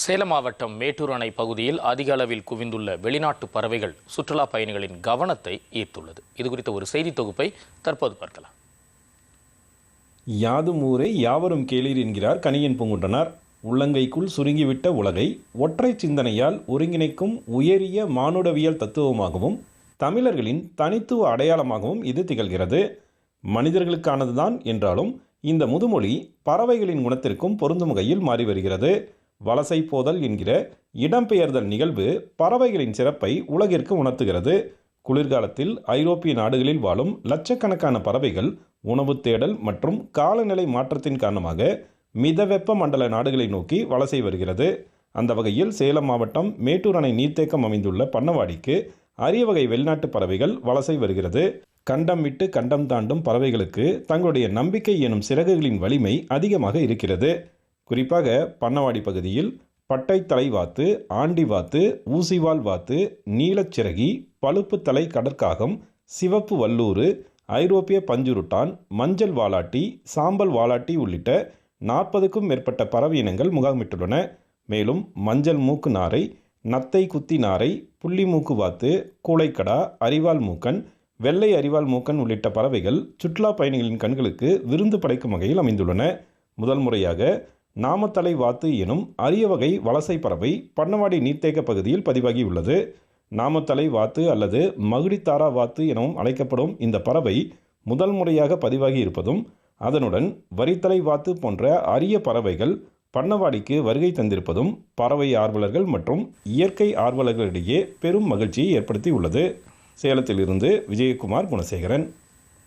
சேலம் மாவட்டம் மேட்டூர் அணை பகுதியில் அதிக அளவில் குவிந்துள்ள வெளிநாட்டு பறவைகள் சுற்றுலா பயணிகளின் கவனத்தை ஈர்த்துள்ளது. இது குறித்த ஒரு செய்தி தொகுப்பை தற்போது பார்க்கலாம். யாதும் ஊரே யாவரும் கேளீர் என்கிறார் கனியன் பூங்குன்றனார். உள்ளங்கைக்குள் சுருங்கிவிட்ட உலகை ஒற்றை சிந்தனையால் ஒருங்கிணைக்கும் உயரிய மானுடவியல் தத்துவமாகவும் தமிழர்களின் தனித்துவ அடையாளமாகவும் இது திகழ்கிறது. மனிதர்களுக்கானதுதான் என்றாலும் இந்த முதுமொழி பறவைகளின் குணத்திற்கும் பொருந்தும் வகையில் மாறி வருகிறது. வலசை போதல் என்கிற இடம்பெயர்தல் நிகழ்வு பறவைகளின் சிறப்பை உலகிற்கு உணர்த்துகிறது. குளிர்காலத்தில் ஐரோப்பிய நாடுகளில் வாழும் லட்சக்கணக்கான பறவைகள் உணவு தேடல் மற்றும் காலநிலை மாற்றத்தின் காரணமாக மிதவெப்ப மண்டல நாடுகளை நோக்கி வலசை வருகிறது. அந்த வகையில் சேலம் மாவட்டம் மேட்டூர் அணை நீர்த்தேக்கம் அமைந்துள்ள பண்ணவாடிக்கு அரிய வகை வெளிநாட்டு பறவைகள் வலசை வருகிறது. கண்டம் விட்டு கண்டம் தாண்டும் பறவைகளுக்கு தங்களுடைய நம்பிக்கை எனும் சிறகுகளின் வலிமை அதிகமாக இருக்கிறது. குறிப்பாக பண்ணவாடி பகுதியில் பட்டை வாத்து ஆண்டி வாத்து ஊசிவால் வாத்து நீலச்சிறகி பழுப்பு தலை கடற்காகம் சிவப்பு வல்லூறு ஐரோப்பிய பஞ்சுருட்டான் மஞ்சள் வாலாட்டி சாம்பல் வாலாட்டி உள்ளிட்ட நாற்பதுக்கும் மேற்பட்ட பறவை இனங்கள் முகாமிட்டுள்ளன. மேலும் மஞ்சள் மூக்கு நாரை நத்தை குத்தி நாரை புள்ளி மூக்கு வாத்து கூளைக்கடா அரிவாள் மூக்கன் வெள்ளை அரிவாள் மூக்கன் உள்ளிட்ட பறவைகள் சுற்றுலா பயணிகளின் கண்களுக்கு விருந்து படைக்கும் வகையில் அமைந்துள்ளன. முதல் முறையாக நாமத்தலை வாத்து எனும் அரிய வகை வலசை பறவை பண்ணவாடி நீர்த்தேக்க பகுதியில் பதிவாகியுள்ளது. நாமத்தலை வாத்து அல்லது மகுடித்தாரா வாத்து எனவும் அழைக்கப்படும் இந்த பறவை முதல் முறையாக பதிவாகி இருப்பதும் அதனுடன் வரித்தலை வாத்து போன்ற அரிய பறவைகள் பண்ணவாடிக்கு வருகை தந்திருப்பதும் பறவை ஆர்வலர்கள் மற்றும் இயற்கை ஆர்வலர்களிடையே பெரும் மகிழ்ச்சியை ஏற்படுத்தி உள்ளது சேலத்திலிருந்து விஜயகுமார் குணசேகரன்.